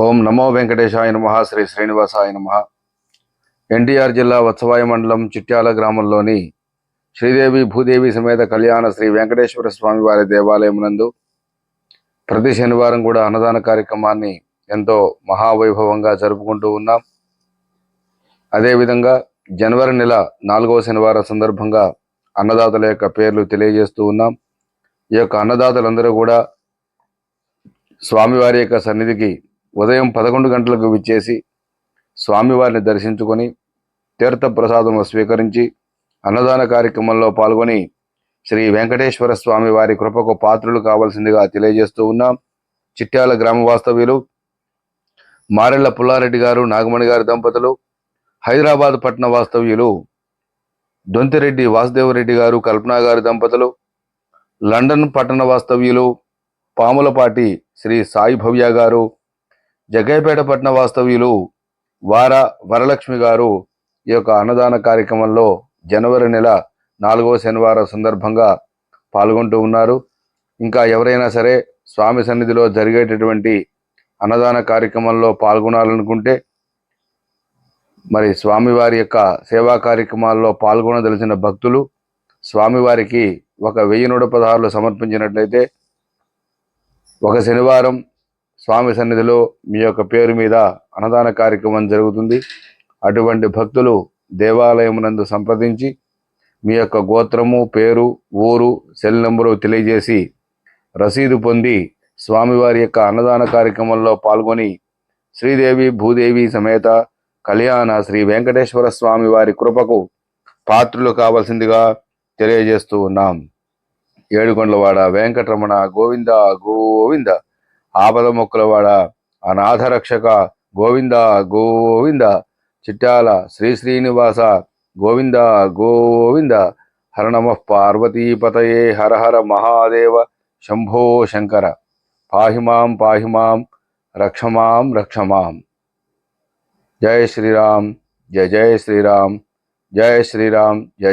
ఓం నమో వెంకటేశాయ నమ శ్రీ శ్రీనివాసాయ నమ. ఎన్టీఆర్ జిల్లా వత్సవాయ మండలం చిట్యాల గ్రామంలోని శ్రీదేవి భూదేవి సమేత కళ్యాణ శ్రీ వెంకటేశ్వర స్వామి వారి దేవాలయం నందు ప్రతి శనివారం కూడా అన్నదాన కార్యక్రమాన్ని ఎంతో మహావైభవంగా జరుపుకుంటూ ఉన్నాం. అదేవిధంగా జనవరి నెల నాలుగవ శనివారం సందర్భంగా అన్నదాతల యొక్క పేర్లు తెలియజేస్తూ ఉన్నాం. ఈ యొక్క అన్నదాతలందరూ కూడా స్వామివారి యొక్క సన్నిధికి ఉదయం పదకొండు గంటలకు విచ్చేసి స్వామివారిని దర్శించుకొని తీర్థ ప్రసాదము స్వీకరించి అన్నదాన కార్యక్రమంలో పాల్గొని శ్రీ వెంకటేశ్వర స్వామి వారి కృపకు పాత్రులు కావాల్సిందిగా తెలియజేస్తూ ఉన్నాం. చిట్యాల గ్రామ వాస్తవ్యులు మారెళ్ళ పుల్లారెడ్డి గారు నాగమణి గారి దంపతులు హైదరాబాద్ పట్టణ వాస్తవ్యులు దొంతిరెడ్డి వాసుదేవరెడ్డి గారు కల్పనా గారి దంపతులు లండన్ పట్టణ వాస్తవ్యులు పాములపాటి శ్రీ సాయి భవ్య గారు జగ్గైపేట పట్టణ వాస్తవ్యులు వార వరలక్ష్మి గారు ఈ యొక్క అన్నదాన కార్యక్రమంలో జనవరి నెల నాలుగవ శనివారం సందర్భంగా పాల్గొంటూ ఉన్నారు. ఇంకా ఎవరైనా సరే స్వామి సన్నిధిలో జరిగేటటువంటి అన్నదాన కార్యక్రమంలో పాల్గొనాలనుకుంటే మరి స్వామివారి యొక్క సేవా కార్యక్రమాల్లో పాల్గొనదలిచిన భక్తులు స్వామివారికి ఒక వెయ్యి నూట పదహారులు సమర్పించినట్లయితే ఒక శనివారం స్వామి సన్నిధిలో మీ యొక్క పేరు మీద అన్నదాన కార్యక్రమం జరుగుతుంది. అటువంటి భక్తులు దేవాలయమునందు సంప్రదించి మీ యొక్క గోత్రము పేరు ఊరు సెల్ నెంబరు తెలియజేసి రసీదు పొంది స్వామివారి యొక్క అన్నదాన కార్యక్రమంలో పాల్గొని శ్రీదేవి భూదేవి సమేత కళ్యాణ శ్రీ వెంకటేశ్వర స్వామి వారి కృపకు పాత్రులు కావలసిందిగా తెలియజేస్తూ ఉన్నాం. ఏడుకొండలవాడ వెంకటరమణ గోవింద గోవింద. ఆపద మొక్కలవాడ అనాథ రక్షక గోవింద గోవింద చిట్టాల శ్రీ శ్రీనివాస గోవింద గోవింద హర నమ పార్వతీపతయే హర హర మహాదేవ శంభో శంకర. పాహిమాం పాహిమాం రక్షమాం రక్షమాం జయ శ్రీరామ్ జయ జయ శ్రీరామ్ జయ శ్రీరామ్ జయ